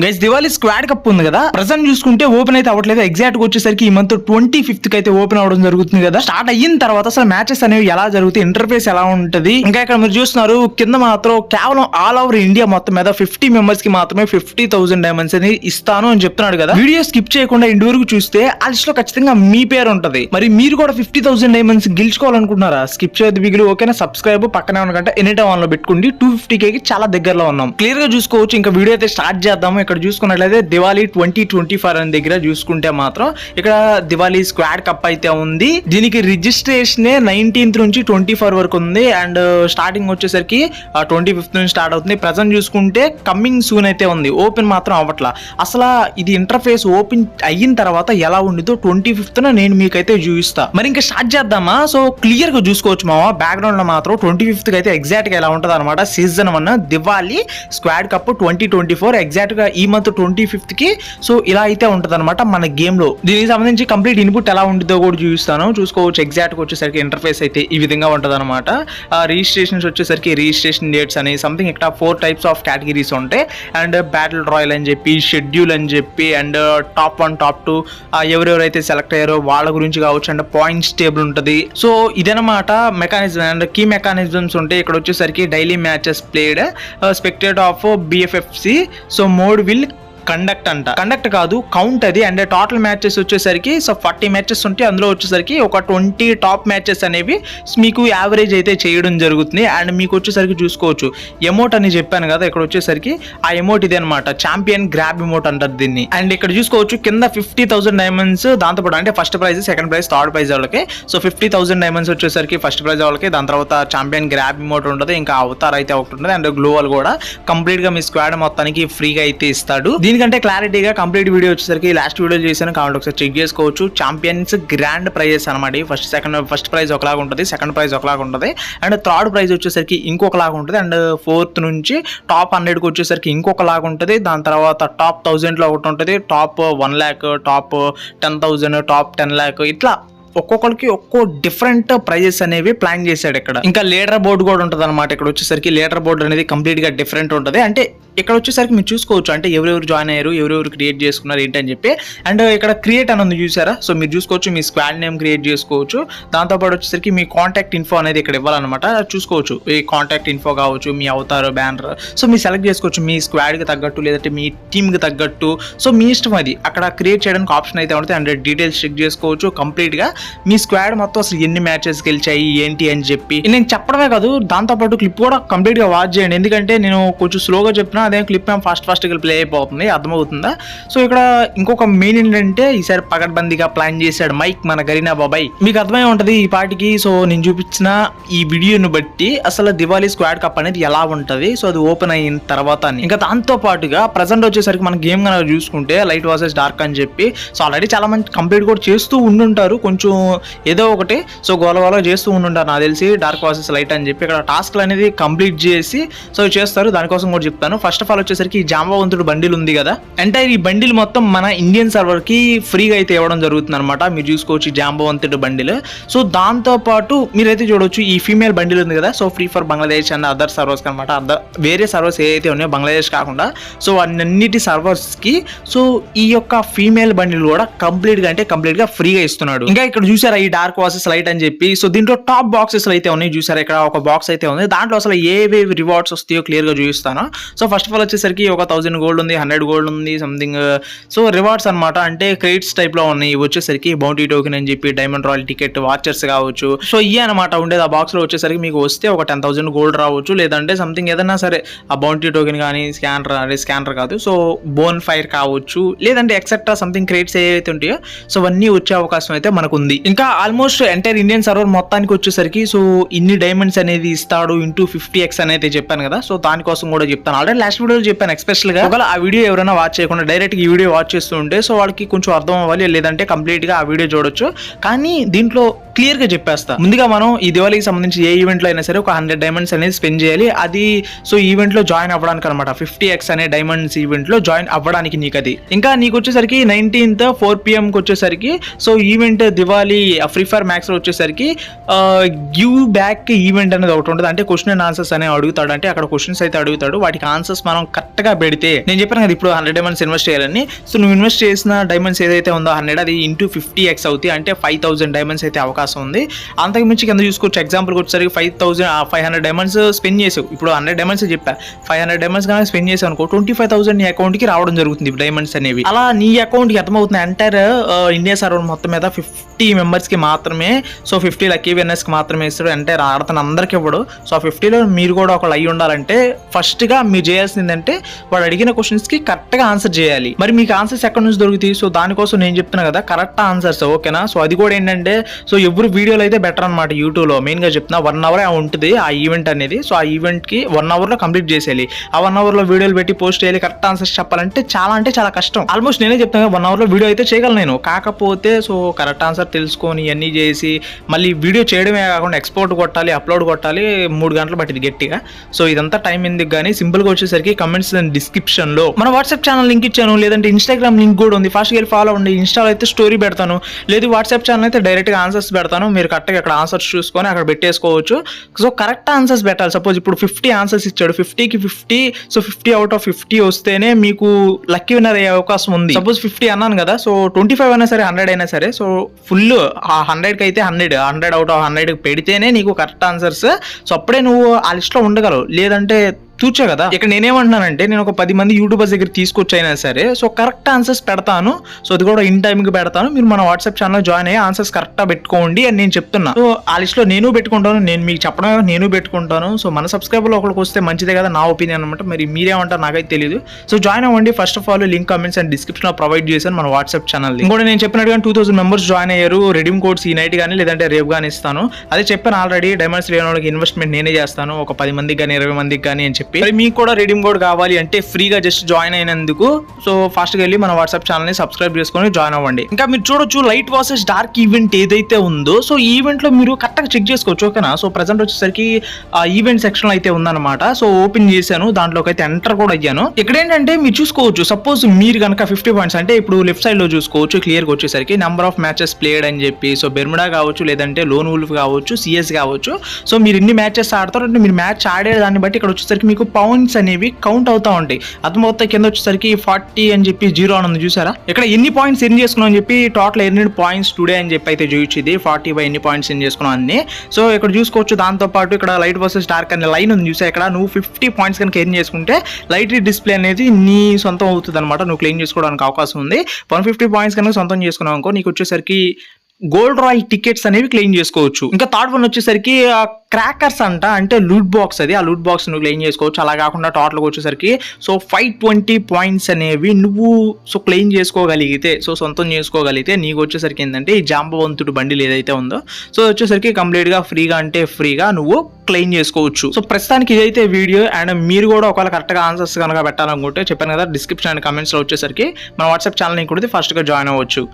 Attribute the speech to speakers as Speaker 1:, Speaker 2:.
Speaker 1: Guys Diwali squad cup ఉంది కదా. Present చూసుకుంటే ఓపెన్ అయితే అవ్వట్లేదు. ఎగ్జాక్ట్గా వచ్చేసరికి ఈ మంత్ ట్వంటీ ఫిఫ్త్కి అయితే ఓపెన్ అవడం జరుగుతుంది కదా. స్టార్ట్ అయిన తర్వాత అసలు మ్యాచెస్ అనేవి ఎలా జరుగుతాయి ఇంటర్ఫేస్ ఎలా ఉంటది? ఇంకా ఇక్కడ మీరు చూస్తున్నారు కింద మాత్రం కేవలం ఆల్ ఓవర్ ఇండియా మొత్తం మీద ఫిఫ్టీ మెంబర్స్కి మాత్రమే ఫిఫ్టీ థౌసండ్ డైమండ్స్ అని ఇస్తాను అని చెప్తున్నాడు కదా. వీడియో స్కిప్ చేయకుండా ఇంటి వరకు చూస్తే ఆ లిస్ట్లో ఖచ్చితంగా మీ పేరు ఉంటది. మరి మీరు కూడా ఫిఫ్టీ థౌసండ్ డైమండ్స్ గెలుచుకోవాలనుకుంటున్నారా? స్కిప్ చేయదు బిగులు ఓకేనా సబ్స్క్రైబ్ పక్కనే ఉన్నకంటే ఎనీ టైం ఆన్లో పెట్టుకోండి. టూ ఫిఫ్టీ కి చాలా దగ్గరలో ఉన్నాం. క్లియర్గా చూసుకోవచ్చు ఇంకా వీడియో అయితే స్టార్ట్ చేద్దాము. ఇక్కడ చూసుకున్నట్లయితే దివాళీ ట్వంటీ ట్వంటీ ఫైవ్ అనే దగ్గర చూసుకుంటే మాత్రం ఇక్కడ దివాళీ స్క్వాడ్ కప్ అయితే ఉంది. దీనికి రిజిస్ట్రేషన్ నైన్టీన్త్ నుంచి ట్వంటీ ఫోర్ వరకు ఉంది. అండ్ స్టార్టింగ్ వచ్చేసరికి ట్వంటీ ఫిఫ్త్ నుంచి స్టార్ట్ అవుతుంది. ప్రజెంట్ చూసుకుంటే కమ్మింగ్ సూన్ అయితే ఉంది. ఓపెన్ మాత్రం అవ్వట్లా. అసలు ఇది ఇంటర్ఫేస్ ఓపెన్ అయిన తర్వాత ఎలా ఉండిదో ట్వంటీ ఫిఫ్త్ నేను మీకైతే చూపిస్తా. మరి ఇంకా స్టార్ట్ చేద్దామా? సో క్లియర్గా చూసుకోవచ్చు మా బ్యాక్గ్రౌండ్లో మాత్రం ట్వంటీ ఫిఫ్త్ అయితే ఎగ్జాక్ట్గా ఎలా ఉంటుంది అనమాట season one Diwali squad cup twenty twenty four. ఎగ్జాక్ట్గా ఈ మంత్ ట్వంటీ ఫిఫ్త్కి. సో ఇలా అయితే ఉంటుంది అనమాట మన గేమ్లో. దీనికి సంబంధించి కంప్లీట్ ఇన్పుట్ ఎలా ఉంటుందో కూడా చూపిస్తాను. చూసుకోవచ్చు ఎగ్జాక్ట్గా వచ్చేసరికి ఇంటర్ఫేస్ అయితే ఈ విధంగా ఉంటుంది అనమాట రిజిస్ట్రేషన్స్ వచ్చేసరికి రిజిస్ట్రేషన్ డేట్స్ అని సంథింగ్ ఇక్కడ ఫోర్ టైప్స్ ఆఫ్ కేటగిరీస్ ఉంటాయి. అండ్ బ్యాటిల్ రాయల్ అని చెప్పి షెడ్యూల్ అని చెప్పి and top one top two ఎవరెవరైతే సెలెక్ట్ అయ్యారో వాళ్ళ గురించి కావచ్చు అండ్ పాయింట్స్ టేబుల్ ఉంటుంది. సో ఇదనమాట మెకానిజం అండ్ కీ మెకానిజమ్స్ ఉంటాయి ఇక్కడ వచ్చేసరికి daily matches played spectate of BFFC so mode will conduct అంట. కండక్ట్ కాదు కౌంట్ అది. అండ్ టోటల్ మ్యాచెస్ వచ్చేసరికి సో ఫార్టీ మ్యాచెస్ ఉంటే అందులో వచ్చేసరికి ఒక ట్వంటీ టాప్ మ్యాచెస్ అనేవి మీకు యావరేజ్ అయితే చేయడం జరుగుతుంది. అండ్ మీకు వచ్చేసరికి చూసుకోవచ్చు. ఎమోట్ అని చెప్పాను కదా ఇక్కడ వచ్చేసరికి ఆ ఎమోట్ ఇది అనమాట ఛాంపియన్ గ్రాబ్ ఎమోట్ అంటారు దీన్ని. అండ్ ఇక్కడ చూసుకోవచ్చు కింద ఫిఫ్టీ థౌసండ్ డైమండ్స్ దాంతోపాటు అంటే first prize second prize third prize వాళ్ళకి. సో ఫిఫ్టీ థౌసండ్ డైమండ్స్ వచ్చేసరికి ఫస్ట్ ప్రైజ్ వాళ్ళకి. దాని తర్వాత ఛాంపియన్ గ్రాబ్ ఎమోట్ ఉంటుంది ఇంకా అవతార్ అయితే ఒకటి ఉంటుంది. అండ్ గ్లోవల్ కూడా కంప్లీట్గా మీ స్క్వాడ్ మొత్తానికి ఫ్రీగా అయితే ఇస్తాడు. దీనికంటే క్లారిటీగా కంప్లీట్ వీడియో వచ్చేసరికి లాస్ట్ వీడియో చేశాను. కాబట్టి ఒకసారి చెక్ చేసుకోవచ్చు. ఛాంపియన్స్ గ్రాండ్ ప్రైజెస్ అనమాట ఫస్ట్ సెకండ్ ఫస్ట్ ప్రైజ్ ఒకలాగా ఉంటుంది. సెకండ్ ప్రైజ్ ఒకలాగా ఉంటుంది. అండ్ థర్డ్ ప్రైజ్ వచ్చేసరికి ఇంకొకలాగా ఉంటుంది. అండ్ ఫోర్త్ నుంచి టాప్ హండ్రెడ్కి వచ్చేసరికి ఇంకొకలాగా ఉంటుంది. దాని తర్వాత టాప్ థౌజండ్లో ఒకటి ఉంటుంది. Top one lakh top ten thousand top ten lakh ఇట్లా ఒక్కొక్కరికి ఒక్కో డిఫరెంట్ ప్రైజెస్ అనేవి ప్లాన్ చేశాడు ఇక్కడ. ఇంకా లీడర్ బోర్డు కూడా ఉంటుంది అనమాట ఇక్కడ వచ్చేసరికి లీడర్ బోర్డు అనేది కంప్లీట్గా డిఫరెంట్ ఉంటుంది. అంటే ఇక్కడ వచ్చేసరికి మీరు చూసుకోవచ్చు. అంటే ఎవరెవరు జాయిన్ అయ్యారు ఎవరెవరు క్రియేట్ చేసుకున్నారు ఏంటని చెప్పి. అండ్ ఇక్కడ క్రియేట్ అని చూసారా? సో మీరు చూసుకోవచ్చు మీ స్క్వాడ్ నేమ్ క్రియేట్ చేసుకోవచ్చు. దాంతోపాటు వచ్చేసరికి మీ కాంటాక్ట్ ఇన్ఫో అనేది ఇక్కడ ఇవ్వాలన్నమాట. చూసుకోవచ్చు. ఈ కాంటాక్ట్ ఇన్ఫో కావచ్చు మీ అవతారు బ్యానర్ సో మీరు సెలెక్ట్ చేసుకోవచ్చు. మీ స్క్వాడ్కి తగ్గట్టు లేదంటే మీ టీమ్కి తగ్గట్టు. సో మీ ఇష్టం అది. అక్కడ క్రియేట్ చేయడానికి ఆప్షన్ అయితే ఉంటుంది. అండ్ డీటెయిల్స్ చెక్ చేసుకోవచ్చు. కంప్లీట్గా మీ స్క్వాడ్ మొత్తం అసలు ఎన్ని మ్యాచెస్ గెలిచాయి ఏంటి అని చెప్పి. నేను చెప్పడమే కాదు దాంతోపాటు క్లిప్ కూడా కంప్లీట్గా వాచ్ చేయండి. ఎందుకంటే నేను కొంచెం స్లోగా చెప్పినా అదే క్లిప్ మేము ఫాస్ట్ ఫాస్ట్గా ప్లే అయిపోతుంది అర్థమవుతుందా? సో ఇక్కడ ఇంకొక మెయిన్ ఏంటంటే ఈసారి పగడ్బందీగా ప్లాన్ చేశాడు మైక్ మన గరీనా బాబాయ్. మీకు అర్థమై ఉంటుంది ఈ పాటికి సో నేను చూపించిన ఈ వీడియోని బట్టి అసలు దివాళీ స్క్వాడ్ కప్ అనేది ఎలా ఉంటది? సో అది ఓపెన్ అయిన తర్వాత అని. ఇంకా దాంతో పాటుగా ప్రజెంట్ వచ్చేసరికి మన గేమ్ కనుక చూసుకుంటే లైట్ వాసెస్ డార్క్ అని చెప్పి. సో ఆల్రెడీ చాలా మంది కంప్లీట్ కూడా చేస్తూ ఉండుంటారు. కొంచెం ఏదో ఒకటి. సో గోల గోల చేస్తూ ఉండుంటారు నాకు తెలిసి డార్క్ వాసెస్ లైట్ అని చెప్పి. ఇక్కడ టాస్క్లు అనేది కంప్లీట్ చేసి సో చేస్తారు. దానికోసం కూడా చెప్తాను. ఫస్ట్ ఆఫ్ ఆల్ వచ్చేసరికి ఈ జాంబవంతుడు బండిల్ ఉంది కదా. ఎంటైర్ ఈ బండిల్ మొత్తం మన ఇండియన్ సర్వర్కి ఫ్రీగా అయితే ఇవ్వడం జరుగుతుంది అనమాట మీరు చూసుకోవచ్చు జాంబవంతుడు బండిల్. సో దాంతో పాటు మీరైతే చూడొచ్చు ఈ ఫీమేల్ బండిల్ ఉంది కదా. So free for Bangladesh and other servers అనమాట అదర్ వేరే సర్వర్స్ ఏదైతే ఉన్నాయో బంగ్లాదేశ్ కాకుండా. సో అన్నిటి సర్వర్స్కి సో ఈ యొక్క ఫీమేల్ బండిల్ కూడా కంప్లీట్గా అంటే కంప్లీట్గా ఫ్రీగా ఇస్తున్నాడు. ఇంకా ఇక్కడ చూసారా ఈ డార్క్ వాసెస్ లైట్ అని చెప్పి? సో దీంట్లో టాప్ బాక్సెస్ అయితే ఉన్నాయి చూసారా? ఇక్కడ ఒక బాక్స్ అయితే ఉంది. దాంట్లో అసలు ఏవేవి రివార్డ్స్ వస్తాయో క్లియర్గా చూపిస్తాను. సో ఫస్ట్ ఆఫ్ ఆల్ వచ్చేసరికి ఒక థౌసండ్ గోల్డ్ ఉంది హండ్రెడ్ గోల్డ్ ఉంది సంథింగ్ uh, సో రివార్డ్స్ అన్నమాట. అంటే క్రెడిట్స్ టైప్లో ఉన్నాయి. ఇవి వచ్చేసరికి బౌంటీ టోకెన్ అని చెప్పి డైమండ్ రాయల్ టికెట్ వాచర్స్ కావచ్చు. సో ఇవి అనమాట ఉండేది ఆ బాక్స్లో వచ్చేసరికి మీకు వస్తే ఒక టెన్ థౌసండ్ గోల్డ్ రావచ్చు. లేదంటే సంథింగ్ ఏదైనా సరే ఆ బౌంటీ టోకెన్ కానీ స్కానర్ అదే స్కానర్ కాదు. సో బోన్ ఫైర్ కావచ్చు. లేదంటే ఎక్సెట్రా సంథింగ్ క్రెడిట్స్ ఏవైతే ఉంటాయో సో అవన్నీ వచ్చే అవకాశం అయితే మనకు ఉంది ఇంకా ఆల్మోస్ట్ ఎంటైర్ ఇండియన్ సర్వర్ మొత్తానికి వచ్చేసరికి సో ఇన్ని డైమండ్స్ అనేది ఇస్తాడు ఇంటూ ఫిఫ్టీ ఎక్స్ అనేది చెప్పాను కదా సో దానికోసం కూడా చెప్తాను. ఆల్రెడీ లాస్ట్ వీడియోలో చెప్పాను ఎక్స్పెషల్గా. ఒకవేళ ఆ వీడియో ఎవరైనా వాచ్ చేయకుండా డైరెక్ట్ ఈ వీడియో వాచ్ చేస్తుంటే సో వాళ్ళకి కొంచెం అర్థం అవ్వాలి లేదంటే కంప్లీట్గా ఆ వీడియో చూడొచ్చు. కానీ దీంట్లో క్లియర్గా చెప్పేస్తా. ముందుగా మనం ఈ దివాళీకి సంబంధించి ఏ ఈవెంట్లో అయినా సరే ఒక హండ్రెడ్ డైమండ్స్ అనేది స్పెండ్ చేయాలి. అది సో ఈవెంట్లో జాయిన్ అవ్వడానికి అనమాట ఫిఫ్టీ ఎక్స్ అనే డైమండ్స్ ఈవెంట్లో జాయిన్ అవ్వడానికి నీకు అది. ఇంకా నీకు వచ్చేసరికి నైన్టీన్త్ ఫోర్ పిఎం కి వచ్చేసరికి so event Diwali Free Fire మ్యాక్స్లో వచ్చేసరికి గివ్ బ్యాక్ ఈవెంట్ అనేది ఒకటి ఉంటుంది. అంటే క్వశ్చన్ అండ్ ఆన్సర్స్ అనేవి అడుగుతాడు. అంటే అక్కడ క్వశ్చన్స్ అయితే అడుగుతాడు. వాటికి ఆన్సర్స్ మనం కరెక్ట్గా పెడితే నేను చెప్పాను కదా ఇప్పుడు హండ్రెడ్ డైమండ్స్ ఇన్వెస్ట్ చేయాలని. సో నువ్వు ఇన్వెస్ట్ చేసిన డైమండ్స్ ఏదైతే ఉందో హండ్రెడ్ అది ఇంటూ ఫిఫ్టీ ఎక్స్ అవుతాయి. అంటే ఫైవ్ థౌసండ్ డైమండ్స్ అయితే అవకాశం ఉంది. అంతకు మించి కింద చూసుకోవచ్చు. ఎగ్జాంపుల్ వచ్చేసరికి five thousand five hundred diamonds spend చేసావు. ఇప్పుడు హండ్రెడ్ డైమండ్స్ చెప్పా. ఫైవ్ హండ్రెడ్ డైమండ్స్ కానీ స్పెండ్ చేసావు అనుకో ట్వంటీ ఫైవ్ థౌసండ్ నీ అకౌంట్కి రావడం జరుగుతుంది డైమండ్స్ అనేవి. అలా నీ అకౌంట్కి అర్థమవుతుంది. ఎంటైర్ ఇండియా సర్వర్ మొత్తం మీద ఫిఫ్టీ మెంబర్స్కి మాత్రమే సో ఫిఫ్టీ లక్కీ విన్నర్స్కి మాత్రమే ఇస్తాడు. ఎంటైర్ ఆడతను అందరికి ఇవ్వడు. సో ఆ ఫిఫ్టీలో మీరు కూడా ఒకళ్ళు అయి ఉండాలంటే ఫస్ట్గా మీరు చేయాల్సింది అంటే వాడు అడిగిన క్వశ్చన్స్కి కరెక్ట్గా కరెక్ట్గా ఆన్సర్ చేయాలి. మరి మీకు ఆన్సర్స్ ఎక్కడ నుంచి దొరుకుతాయి? సో దానికోసం నేను చెప్తున్నా కదా కరెక్ట్ ఆన్సర్స్ ఓకేనా? సో అది కూడా ఏంటంటే సో ఎవ్రీ వీడియోలు అయితే బెటర్ అనమాట యూట్యూబ్లో మెయిన్గా చెప్తున్నా వన్ అవర్ ఉంటుంది ఆ ఈవెంట్ అనేది. సో ఆ ఈవెంట్కి వన్ అవర్లో కంప్లీట్ చేసేయాలి. ఆ వన్ అవర్లో వీడియోలు పెట్టి పోస్ట్ చేయాలి కరెక్ట్ ఆన్సర్స్ చెప్పాలంటే చాలా అంటే చాలా కష్టం. ఆల్మోస్ట్ నేనే చెప్తాను వన్ అవర్లో వీడియో అయితే చేయగలను నేను. కాకపోతే సో కరెక్ట్ ఆన్సర్ తెలుసుకొని ఇవన్నీ చేసి మళ్ళీ వీడియో చేయడమే కాకుండా ఎక్స్పోర్ట్ కొట్టాలి అప్లోడ్ కొట్టాలి మూడు గంటలు పట్టింది గట్టిగా. సో ఇదంతా టైం ఎందుకు కానీ సింపుల్గా వచ్చేసరికి కమెంట్స్ డిస్క్రిప్షన్లో మన వాట్సాప్ ఛానల్ లింక్ ఇచ్చాను లేదంటే ఇన్స్టాగ్రామ్ లింక్ కూడా ఉంది. ఫాస్ట్గా వెళ్ళి ఫాలో అవ్వండి. ఇన్స్టాలో అయితే స్టోరీ పెడతాను. లేదు వాట్సాప్ ఛానల్ అయితే డైరెక్ట్గా ఆన్సర్స్ ఆన్సర్స్ పెడతాను. మీరు కరెక్ట్గా అక్కడ ఆన్సర్స్ చూసుకొని అక్కడ పెట్టేసుకోవచ్చు. సో కరెక్ట్ ఆన్సర్స్ పెట్టాలి. సపోజ్ ఇప్పుడు ఫిఫ్టీ ఆన్సర్స్ ఇచ్చాడు. ఫిఫ్టీకి fifty so fifty out of fifty వస్తేనే మీకు లక్కీ విన్నర్ అయ్యే అవకాశం ఉంది. సపోజ్ ఫిఫ్టీ అన్నాను కదా సో ట్వంటీ ఫైవ్ అయినా సరే హండ్రెడ్ అయినా సరే సో ఫుల్ ఆ హండ్రెడ్కి అయితే hundred hundred out of hundred పెడితేనే నీకు కరెక్ట్ ఆన్సర్స్. సో అప్పుడే నువ్వు ఆ లిస్ట్లో ఉండగలవు. లేదంటే తూచా కదా? ఇక్కడ నేనేమంటున్నానంటే నేను ఒక పది మంది యూట్యూబర్స్ దగ్గర తీసుకొచ్చైనా సరే సో కరెక్ట్ ఆన్సర్స్ పెడతాను. సో అది కూడా ఇన్ టైం కి పెడతాను. మీరు మన వాట్సాప్ ఛానల్ జాయిన్ అయ్యి ఆన్సర్స్ కరెక్ట్గా పెట్టుకోండి అని నేను చెప్తున్నా. సో ఆ లిస్ట్లో నేను పెట్టుకుంటాను నేను మీకు చెప్పడం నేను పెట్టుకుంటాను. సో మన సబ్స్క్రైబర్లో ఒకరికి వస్తే మంచిదే కదా నా ఒపీనియన్ అనమాట మరి మీరేమంటారు నాకైతే తెలియదు సో జాయిన్ అవ్వండి. First of all link comments and డిస్క్రిప్షన్లో ప్రొవైడ్ చేశాను మన వాట్సాప్ ఛానల్ ఇంకోటి నేను చెప్పినట్టుగా టూ థౌసండ్ మెంబర్స్ జాయిన్ అయ్యారు. రెడీమ్ కోడ్స్ ఈ నైట్ కానీ లేదంటే రేపు కానీ ఇస్తాను. అదే చెప్పాను ఆల్రెడీ డైమండ్స్ లేని వాళ్ళకి ఇన్వెస్ట్మెంట్ నేనే చేస్తాను. ఒక పది మందికి కానీ ఇరవై మందికి కానీ అని చెప్పి మరి మీకు కూడా రెడీమ్ కోడ్ కావాలి అంటే ఫ్రీగా జస్ట్ జాయిన్ అయినందుకు. సో ఫాస్ట్గా వెళ్ళి మన వాట్సాప్ ఛానల్ని సబ్స్క్రైబ్ చేసుకొని జాయిన్ అవ్వండి. ఇంకా మీరు చూడొచ్చు లైట్ వర్సెస్ డార్క్ ఈవెంట్ ఏదైతే ఉందో సో ఈవెంట్లో మీరు కరెక్ట్గా చెక్ చేసుకోవచ్చు ఓకేనా సో ప్రజెంట్ వచ్చేసరికి ఆ ఈవెంట్ సెక్షన్లో అయితే ఉందన్నమాట. సో ఓపెన్ చేశాను దాంట్లోకి అయితే ఎంటర్ కూడా అయ్యాను. ఇక్కడ ఏంటంటే మీరు చూసుకోవచ్చు సపోజ్ మీరు కనుక ఫిఫ్టీ పాయింట్స్ అంటే ఇప్పుడు లెఫ్ట్ సైడ్లో చూసుకోవచ్చు క్లియర్గా వచ్చేసరికి నెంబర్ ఆఫ్ మ్యాచెస్ ప్లేడ్ అని చెప్పి సో బెర్ముడా కావచ్చు లేదంటే లోన్ ఉల్ఫ్ కావచ్చు సిఎస్ కావచ్చు. సో మీరు ఎన్ని మ్యాచెస్ ఆడతారు అంటే మీరు మ్యాచ్ ఆడే దాన్ని బట్టి ఇక్కడ వచ్చేసరికి మీకు పాయింట్స్ అనేవి కౌంట్ అవుతా ఉంటాయి. అర్థమవుతాయి కింద వచ్చేసరికి ఫార్టీ అని చెప్పి జీరో అని ఉంది చూసారా? ఇక్కడ ఎన్ని పాయింట్స్ ఎన్ని చేసుకున్నాం అని చెప్పి టోటల్ ఎన్ని పాయింట్స్ టుడే అని చెప్పి అయితే చూపించింది ఫార్టీ బై ఎన్ని పాయింట్స్ ఎన్ని చేసుకున్నాం అన్ని. సో ఇక్కడ చూసుకోవచ్చు దాంతో పాటు ఇక్కడ లైట్ వర్సెస్ డార్క్ అనే లైన్ ఉంది చూసా ఇక్కడ నువ్వు ఫిఫ్టీ పాయింట్స్ కనుక ఎర్న్ చేసుకుంటే లైట్ డిస్ప్లే అనేది నీ సొంతం అవుతుంది అనమాట నువ్వు క్లెయిమ్ చేసుకోవడానికి అవకాశం ఉంది. వన్ ఫిఫ్టీ పాయింట్స్ కనుక సొంతం చేసుకున్నావు అనుకో నీకు వచ్చేసరికి గోల్డ్ రాయల్ టికెట్స్ అనేవి క్లెయిమ్ చేసుకోవచ్చు. ఇంకా థర్డ్ వన్ వచ్చేసరికి క్రాకర్స్ అంట అంటే లూట్ బాక్స్ అది ఆ లూట్ బాక్స్ నువ్వు క్లెయిమ్ చేసుకోవచ్చు. అలా కాకుండా టోటల్గా వచ్చేసరికి సో ఫైవ్ ట్వంటీ పాయింట్స్ అనేవి నువ్వు సో క్లెయిమ్ చేసుకోగలిగితే సో సొంతం చేసుకోగలిగితే నీకు వచ్చేసరికి ఏంటంటే ఈ జాంబవంతుడు బండిలు ఏదైతే ఉందో సో వచ్చేసరికి కంప్లీట్గా ఫ్రీగా అంటే ఫ్రీగా నువ్వు క్లెయిమ్ చేసుకోవచ్చు. సో ప్రస్తుతానికి ఇదైతే వీడియో అండ్ మీరు కూడా ఒకవేళ కరెక్ట్గా ఆన్సర్స్ కనుక పెట్టాలనుకుంటే చెప్పాను కదా డిస్క్రిప్షన్ అండ్ కమెంట్స్లో వచ్చేసరికి మన వాట్సాప్ ఛానల్ కూడా ఫస్ట్గా జాయిన్ అవ్వచ్చు.